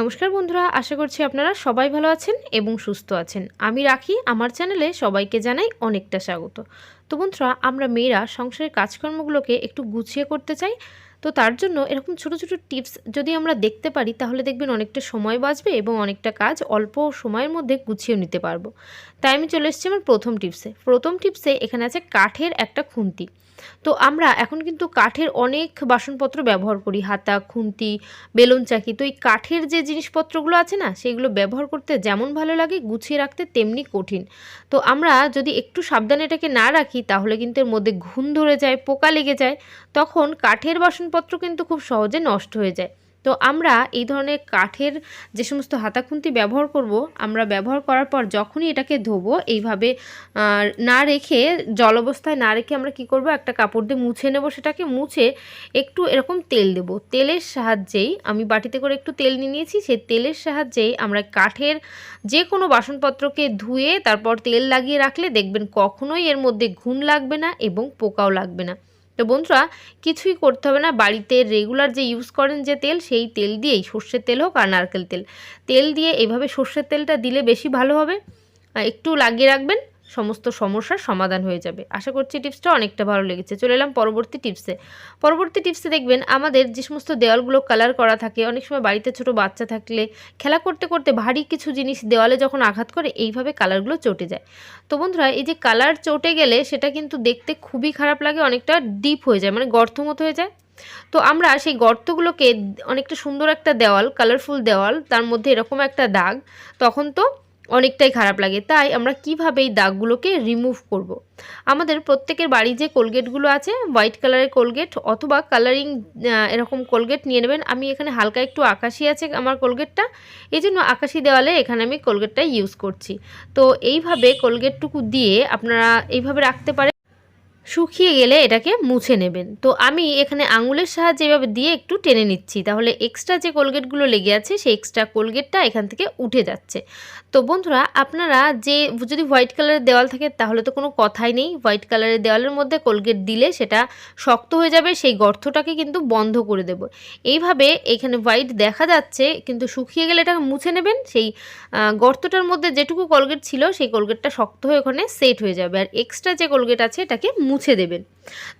নমস্কার বন্ধুরা, আশা করছি আপনারা সবাই ভালো আছেন এবং সুস্থ আছেন। আমি রাখি, আমার চ্যানেলে সবাইকে জানাই অনেকটা স্বাগত। তো বন্ধুরা, আমরা মেয়েরা সংসারের কাজকর্মগুলোকে একটু গুছিয়ে করতে চাই। তো তার জন্য এরকম ছোট ছোট টিপস যদি আমরা দেখতে পারি, তাহলে দেখবেন অনেকটা সময় বাঁচবে এবং অনেকটা কাজ অল্প সময়ের মধ্যে গুছিয়ে নিতে পারব। তাই আমি চলে এসেছি আমার প্রথম টিপসে। প্রথম টিপসে এখানে আছে কাঠের একটা খুন্তি। তো আমরা এখন কিন্তু কাঠের অনেক বাসনপত্র ব্যবহার করি, হাতা, খুন্তি, বেলুন, চাকি। তো এই কাঠের যে জিনিসপত্রগুলো আছে না, সেগুলো ব্যবহার করতে যেমন ভালো লাগে, গুছিয়ে রাখতে তেমনি কঠিন। তো আমরা যদি একটু সাবধানে এটাকে না রাখি, তাহলে কিন্তু এর মধ্যে ঘুণ ধরে যায়, পোকা লেগে যায়। তখন কাঠের বাসনপত্র কিন্তু খুব সহজে নষ্ট হয়ে যায়। তো আমরা এই ধরনের কাঠের যে সমস্ত হাতাখুন্তি ব্যবহার করব, আমরা ব্যবহার করার পর যখনই এটাকে ধোবো, এইভাবে না রেখে, জল অবস্থায় না রেখে আমরা কি করব? একটা কাপড় দিয়ে মুছে নেব সেটাকে, মুছে একটু এরকম তেল দেব। তেলের সাহায্যেই আমি বাটিতে করে একটু তেল নিয়ে নিয়েছি, সেই তেলের সাহায্যেই আমরা কাঠের যে কোনো বাসনপত্রকে ধুয়ে তারপর তেল লাগিয়ে রাখলে দেখবেন কখনোই এর মধ্যে ঘুণ লাগবে না এবং পোকাও লাগবে না। তো বন্ধুরা, কিছুই করতে হবে না। বাড়িতে রেগুলার যে ইউজ করেন যে তেল, সেই তেল দিয়েই সর্ষের তেল হোক আর নারকেল তেল। তেল দিয়ে এভাবে সর্ষের তেলটা দিলে বেশি ভালো হবে। একটু লাগিয়ে রাখবেন। সমস্ত সমস্যার সমাধান হয়ে যাবে। আশা করছি টিপসটা অনেকটা ভালো লেগেছে। চলে এলাম পরবর্তী টিপসে। পরবর্তী টিপসে দেখবেন আমাদের যে সমস্ত দেওয়ালগুলো কালার করা থাকে, অনেক সময় বাড়িতে ছোট বাচ্চা থাকলে খেলা করতে করতে ভারী কিছু জিনিস দেওয়ালে যখন আঘাত করে, এইভাবে কালারগুলো চটে যায়। তো বন্ধুরা, এই যে কালার চটে গেলে সেটা কিন্তু দেখতে খুবই খারাপ লাগে, অনেকটা ডিপ হয়ে যায় মানে গর্ত মতো হয়ে যায়। তো আমরা সেই গর্তগুলোকে অনেকটা সুন্দর একটা দেওয়াল কালারফুল দেওয়াল, তার মধ্যে এরকম একটা দাগ, তখন তো অনেকটাই খারাপ লাগে। তাই আমরা কীভাবে এই দাগগুলোকে রিমুভ করব। আমাদের প্রত্যেকের বাড়ি যে কোলগেটগুলো আছে হোয়াইট কালারের কোলগেট অথবা কালারিং এরকম কোলগেট নিয়ে নেবেন। আমি এখানে হালকা একটু আকাশি আছে আমার কোলগেটটা। এই জন্য আকাশি দেওয়ালে এখানে আমি কোলগেটটা ইউজ করছি। তো এইভাবে কোলগেটটুকু দিয়ে আপনারা এইভাবে রাখতে পারেন। শুকিয়ে গেলে এটাকে মুছে নেবেন। তো আমি এখানে আঙুলের সাহায্যে এভাবে দিয়ে একটু টেনে নিচ্ছি। তাহলে এক্সট্রা যে কোলগেটগুলো লেগে আছে, সেই এক্সট্রা কোলগেটটা এখান থেকে উঠে যাচ্ছে। তো বন্ধুরা, আপনারা যে, যদি হোয়াইট কালারের দেওয়াল থাকে, তাহলে তো কোনো কথাই নেই। হোয়াইট কালারের দেওয়ালের মধ্যে কোলগেট দিলে সেটা শক্ত হয়ে যাবে, সেই গর্তটাকে কিন্তু বন্ধ করে দেব। এইভাবে এখানে হোয়াইট দেখা যাচ্ছে, কিন্তু শুকিয়ে গেলে এটাকে মুছে নেবেন। সেই গর্তটার মধ্যে যেটুকু কোলগেট ছিল, সেই কোলগেটটা শক্ত হয়ে ওখানে সেট হয়ে যাবে। আর এক্সট্রা যে কোলগেট আছে, এটাকে মুছে দেবেন।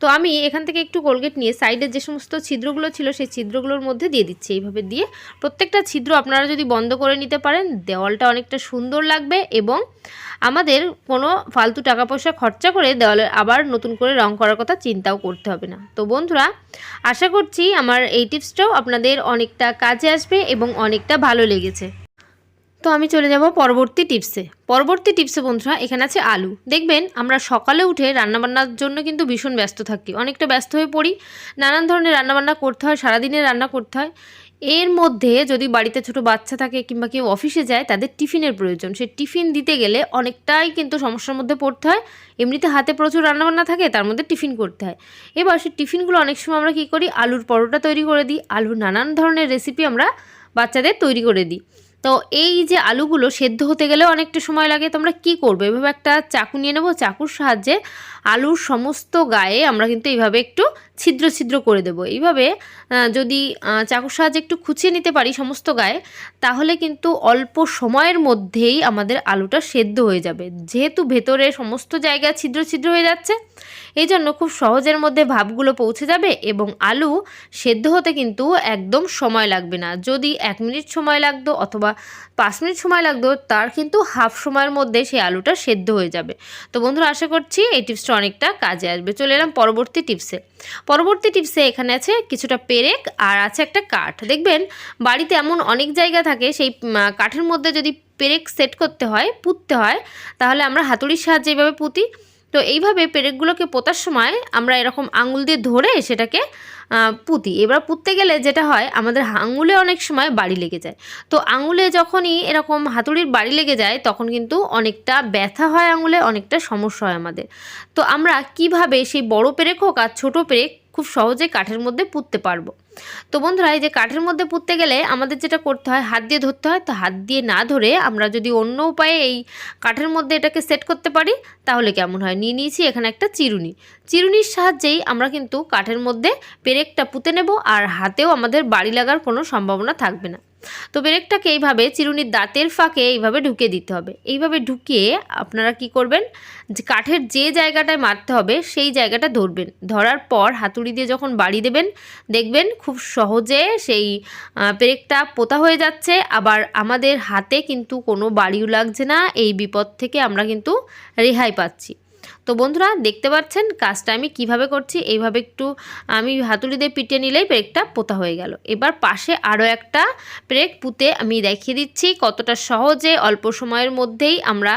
তো আমি এখান থেকে একটু কোলগেট নিয়ে সাইডের যে সমস্ত ছিদ্রগুলো ছিল সেই ছিদ্রগুলোর মধ্যে দিয়ে দিচ্ছি এইভাবে দিয়ে। প্রত্যেকটা ছিদ্র আপনারা যদি বন্ধ করে নিতে পারেন, দেওয়ালটা অনেকটা সুন্দর লাগবে এবং আমাদের কোনো ফালতু টাকা পয়সা খরচা করে দেওয়ালে আবার নতুন করে রং করার কথা চিন্তাও করতে হবে না। তো বন্ধুরা, আশা করছি আমার এই টিপসটাও আপনাদের অনেকটা কাজে আসবে এবং অনেকটা ভালো লেগেছে। তো আমি চলে যাব পরবর্তী টিপসে পরবর্তী টিপসে বন্ধুরা, এখানে আছে আলু। দেখবেন আমরা সকালে উঠে রান্নাবান্নার জন্য কিন্তু ভীষণ ব্যস্ত থাকি। অনেকটা ব্যস্ত হয়ে পড়ি। নানান ধরনের রান্নাবান্না করতে হয় সারাদিনের রান্না করতে হয়। এর মধ্যে যদি বাড়িতে ছোট বাচ্চা থাকে কিংবা কেউ অফিসে যায়, তাদের টিফিনের প্রয়োজন। সে টিফিন দিতে গেলে অনেকটাই কিন্তু সমস্যার মধ্যে পড়তে হয়। এমনিতে হাতে প্রচুর রান্নাবান্না থাকে, তার মধ্যে টিফিন করতে হয়। এবার সেই টিফিনগুলো অনেক সময় আমরা কী করি? আলুর পরোটা তৈরি করে দিই। আলুর নানান ধরনের রেসিপি আমরা বাচ্চাদের তৈরি করে দিই। তো এই যে আলুগুলো সেদ্ধ হতে গেলে অনেকটা সময় লাগে, তোমরা কী করব? এভাবে একটা চাকু নিয়ে নেব, চাকুর সাহায্যে আলুর সমস্ত গায়ে আমরা কিন্তু এইভাবে একটু ছিদ্র ছিদ্র করে দেবো। এইভাবে যদি চাকুর সাহায্যে একটু খুঁচিয়ে নিতে পারি সমস্ত গায়ে, তাহলে কিন্তু অল্প সময়ের মধ্যেই আমাদের আলুটা সেদ্ধ হয়ে যাবে। যেহেতু ভেতরে সমস্ত জায়গায় ছিদ্র ছিদ্র হয়ে যাচ্ছে এই জন্য খুব সহজের মধ্যে ভাবগুলো পৌঁছে যাবে এবং আলু সেদ্ধ হতে কিন্তু একদম সময় লাগবে না। যদি এক মিনিট সময় লাগতো অথবা পাঁচ মিনিট সময় লাগতো, তার কিন্তু হাফ সময়ের মধ্যে সেই আলুটা সেদ্ধ হয়ে যাবে। তো বন্ধুরা, আশা করছি এই টিপসটা অনেকটা কাজে আসবে। চলে এলাম পরবর্তী টিপসে। পরবর্তী টিপসে এখানে আছে কিছুটা পেরেক আর আছে একটা কাঠ। দেখবেন বাড়িতে এমন অনেক জায়গা থাকে সেই কাঠের মধ্যে যদি পেরেক সেট করতে হয়, পুঁততে হয়, তাহলে আমরা হাতুড়ির সাহায্যে এইভাবে পুঁতি। তো এইভাবে পেরেকগুলোকে পোতার সময় আমরা এরকম আঙুল দিয়ে ধরে সেটাকে পুঁতি। এবার পুঁততে গেলে যেটা হয়, আমাদের আঙুলে অনেক সময় বাড়ি লেগে যায়। তো আঙুলে যখনই এরকম হাতুড়ির বাড়ি লেগে যায়, তখন কিন্তু অনেকটা ব্যথা হয় আঙুলে, অনেকটা সমস্যা হয় আমাদের। তো আমরা কীভাবে সেই বড় পেরেক হোক আর ছোটো পেরেক খুব সহজে কাঠের মধ্যে পুঁততে পারব। তো বন্ধুরা, এই যে কাঠের মধ্যে পুঁততে গেলে আমাদের যেটা করতে হয়, হাত দিয়ে ধরতে হয়। তো হাত দিয়ে না ধরে আমরা যদি অন্য উপায়ে এই কাঠের মধ্যে এটাকে সেট করতে পারি, তাহলে কেমন হয়? নিয়ে নিয়েছি এখানে একটা চিরুনি। চিরুনির সাহায্যেই আমরা কিন্তু কাঠের মধ্যে পেরেকটা পুঁতে নেব, আর হাতেও আমাদের বাড়ি লাগার কোনো সম্ভাবনা থাকবে না। তো পেরেকটাকে এইভাবে চিরুনির দাঁতের ফাঁকে এইভাবে ঢুকে দিতে হবে। এইভাবে ঢুকিয়ে আপনারা কি করবেন? যে কাঠের যে জায়গাটায় মারতে হবে, সেই জায়গাটা ধরবেন। ধরার পর হাতুড়ি দিয়ে যখন বাড়ি দেবেন, দেখবেন খুব সহজে সেই পেরেকটা পোতা হয়ে যাচ্ছে। আবার আমাদের হাতে কিন্তু কোনো বাড়িও লাগছে না। এই বিপদ থেকে আমরা কিন্তু রেহাই পাচ্ছি। তো বন্ধুরা, দেখতে পাচ্ছেন কাজটা আমি কীভাবে করছি? এইভাবে একটু আমি হাতুড়ি দিয়ে পিটে নিলেই পেরেকটা পোতা হয়ে গেল। এবার পাশে আরও একটা পেরেক পুঁতে আমি দেখিয়ে দিচ্ছি কতটা সহজে অল্প সময়ের মধ্যেই আমরা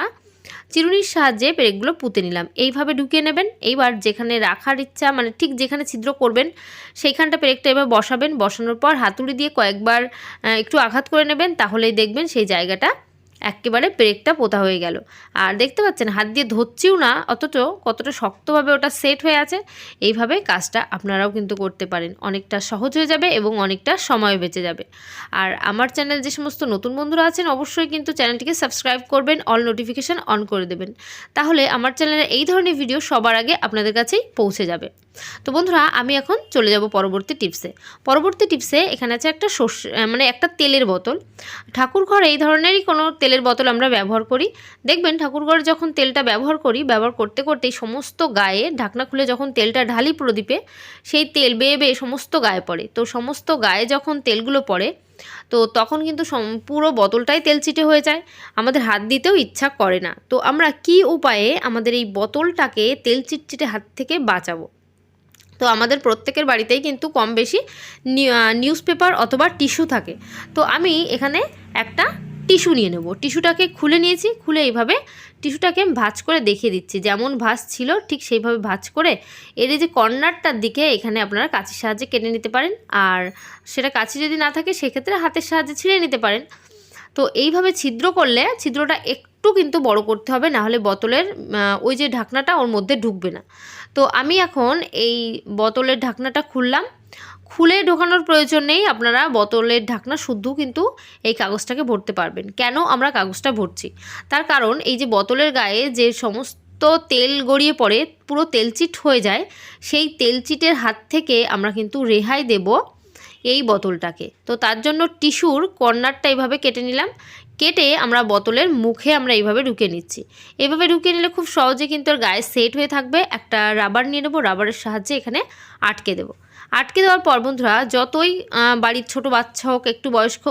চিরুনির সাহায্যে পেরেকগুলো পুঁতে নিলাম। এইভাবে ঢুকিয়ে নেবেন। এইবার যেখানে রাখার ইচ্ছা মানে ঠিক যেখানে ছিদ্র করবেন, সেইখানটা পেরেকটা এবার বসাবেন। বসানোর পর হাতুড়ি দিয়ে কয়েকবার একটু আঘাত করে নেবেন, তাহলেই দেখবেন সেই জায়গাটা একেবারে ব্রেকটা পোতা হয়ে গেল। আর দেখতে পাচ্ছেন, হাত দিয়ে ধরছিও না, অথচ কতটা শক্তভাবে ওটা সেট হয়ে আছে। এইভাবে কাজটা আপনারাও কিন্তু করতে পারেন। অনেকটা সহজ হয়ে যাবে এবং অনেকটা সময় বেঁচে যাবে। আর আমার চ্যানেল যে সমস্ত নতুন বন্ধুরা আছেন, অবশ্যই কিন্তু চ্যানেলটিকে সাবস্ক্রাইব করবেন, অল নোটিফিকেশান অন করে দেবেন। তাহলে আমার চ্যানেলের এই ধরনের ভিডিও সবার আগে আপনাদের কাছেই পৌঁছে যাবে। তো বন্ধুরা, আমি এখন চলে যাব পরবর্তী টিপসে। পরবর্তী টিপসে এখানে আছে একটা সর্ষে মানে একটা তেলের বোতল। ঠাকুর ঘরে এই ধরনেরই কোনো তেলের বোতল আমরা ব্যবহার করি। দেখবেন ঠাকুর ঘরে যখন তেলটা ব্যবহার করি, ব্যবহার করতে করতে সমস্ত গায়ে ঢাকনা খুলে যখন তেলটা ঢালি প্রদীপে, সেই তেল বেয়ে বেয়ে সমস্ত গায়ে পড়ে। তো সমস্ত গায়ে যখন তেলগুলো পড়ে, তো তখন কিন্তু পুরো বোতলটাই তেল চিটে হয়ে যায়। আমাদের হাত দিতেও ইচ্ছা করে না। তো আমরা কি উপায়ে আমাদের এই বোতলটাকে তেল চিটচিটে হাত থেকে বাঁচাবো? তো আমাদের প্রত্যেকের বাড়িতেই কিন্তু কম বেশি নিউজ পেপার অথবা টিস্যু থাকে। তো আমি এখানে একটা টিস্যু নিয়ে নেব। টিস্যুটাকে খুলে নিয়েছি, খুলে এইভাবে টিস্যুটাকে ভাঁজ করে দেখিয়ে দিচ্ছি। যেমন ভাঁজ ছিল, ঠিক সেইভাবে ভাঁজ করে এর যে কর্নারটার দিকে এখানে আপনারা কাঁচির সাহায্যে কেটে নিতে পারেন। আর সেটা কাঁচি যদি না থাকে, সেক্ষেত্রে হাতের সাহায্যে ছিঁড়ে নিতে পারেন। তো এইভাবে ছিদ্র করলে ছিদ্রটা একটু কিন্তু বড় করতে হবে, না হলে বোতলের ওই যে ঢাকনাটা ওর মধ্যে ঢুকবে না। তো আমি এখন এই বোতলের ঢাকনাটা খুললাম। খুলে ঢোকানোর প্রয়োজন নেই। আপনারা বোতলের ঢাকনা শুদ্ধ কিন্তু এই কাগজটাকে ভরতে পারবেন। কেন আমরা কাগজটা ভরছি? তার কারণ এই যে বোতলের গায়ে যে সমস্ত তেল গড়িয়ে পড়ে, পুরো তেলচিট হয়ে যায়, সেই তেলচিটের হাত থেকে আমরা কিন্তু রেহাই দেব এই বোতলটাকে। তো তার জন্য টিস্যুর কর্নারটা এইভাবে কেটে নিলাম। কেটে আমরা বোতলের মুখে আমরা এইভাবে ঢুকে নিচ্ছি। এভাবে ঢুকিয়ে নিলে খুব সহজে কিন্তু গায়ে সেট হয়ে থাকবে। একটা রাবার নিয়ে নেব, রাবারের সাহায্যে এখানে আটকে দেবো। আটকে দেওয়ার পর বন্ধুরা, যতই বাড়ির ছোট বাচ্চা হোক, একটু বয়স্ক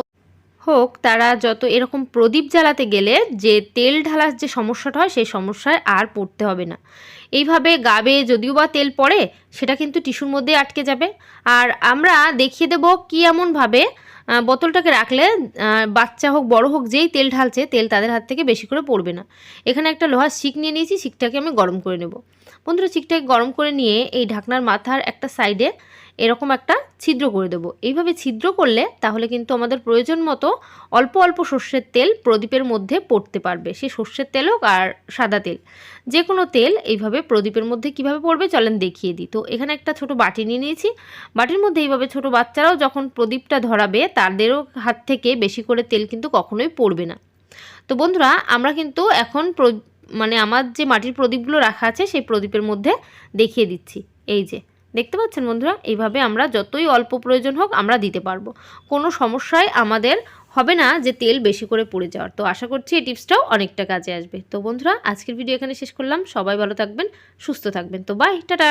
হোক, তারা যত এরকম প্রদীপ জ্বালাতে গেলে যে তেল ঢালার যে সমস্যাটা হয়, সেই সমস্যায় আর পড়তে হবে না। এইভাবে গাবে যদিও বা তেল পড়ে, সেটা কিন্তু টিস্যুর মধ্যে আটকে যাবে। আর আমরা দেখিয়ে দেবো কী এমনভাবে বোতলটাকে রাখলে বাচ্চা হোক, বড় হোক, যেই তেল ঢালছে, তেল তাদের হাত থেকে বেশি করে পড়বে না। এখানে একটা লোহার শিক নিয়ে নিয়েছি, শিকটাকে আমি গরম করে নেব। বন্ধুরা, শিকটাকে গরম করে নিয়ে এই ঢাকনার মাথার একটা সাইডে এরকম একটা ছিদ্র করে দেবো। এইভাবে ছিদ্র করলে তাহলে কিন্তু আমাদের প্রয়োজন মতো অল্প অল্প সর্ষের তেল প্রদীপের মধ্যে পড়তে পারবে। সে সর্ষের তেল হোক আর সাদা তেল। যে কোনো তেল এইভাবে প্রদীপের মধ্যে কীভাবে পড়বে চলেন দেখিয়ে দিই। তো এখানে একটা ছোট বাটি নিয়ে নিয়েছি। বাটির মধ্যে এইভাবে ছোট বাচ্চারাও যখন প্রদীপটা ধরাবে তাদেরও হাত থেকে বেশি করে তেল কিন্তু কখনোই পড়বে না। তো বন্ধুরা, আমরা কিন্তু এখন মানে আমার যে মাটির প্রদীপগুলো রাখা আছে সেই প্রদীপের মধ্যে দেখিয়ে দিচ্ছি। এই যে দেখতে পাচ্ছেন বন্ধুরা? এইভাবে আমরা যতই অল্প প্রয়োজন হোক আমরা দিতে পারব। কোনো সমস্যায় আমাদের হবে না যে তেল বেশি করে পড়ে যাওয়ার। তো আশা করছি এই টিপসটাও অনেকটা কাজে আসবে। তো বন্ধুরা, আজকের ভিডিও এখানে শেষ করলাম। সবাই ভালো থাকবেন, সুস্থ থাকবেন। তো বাই টাটা!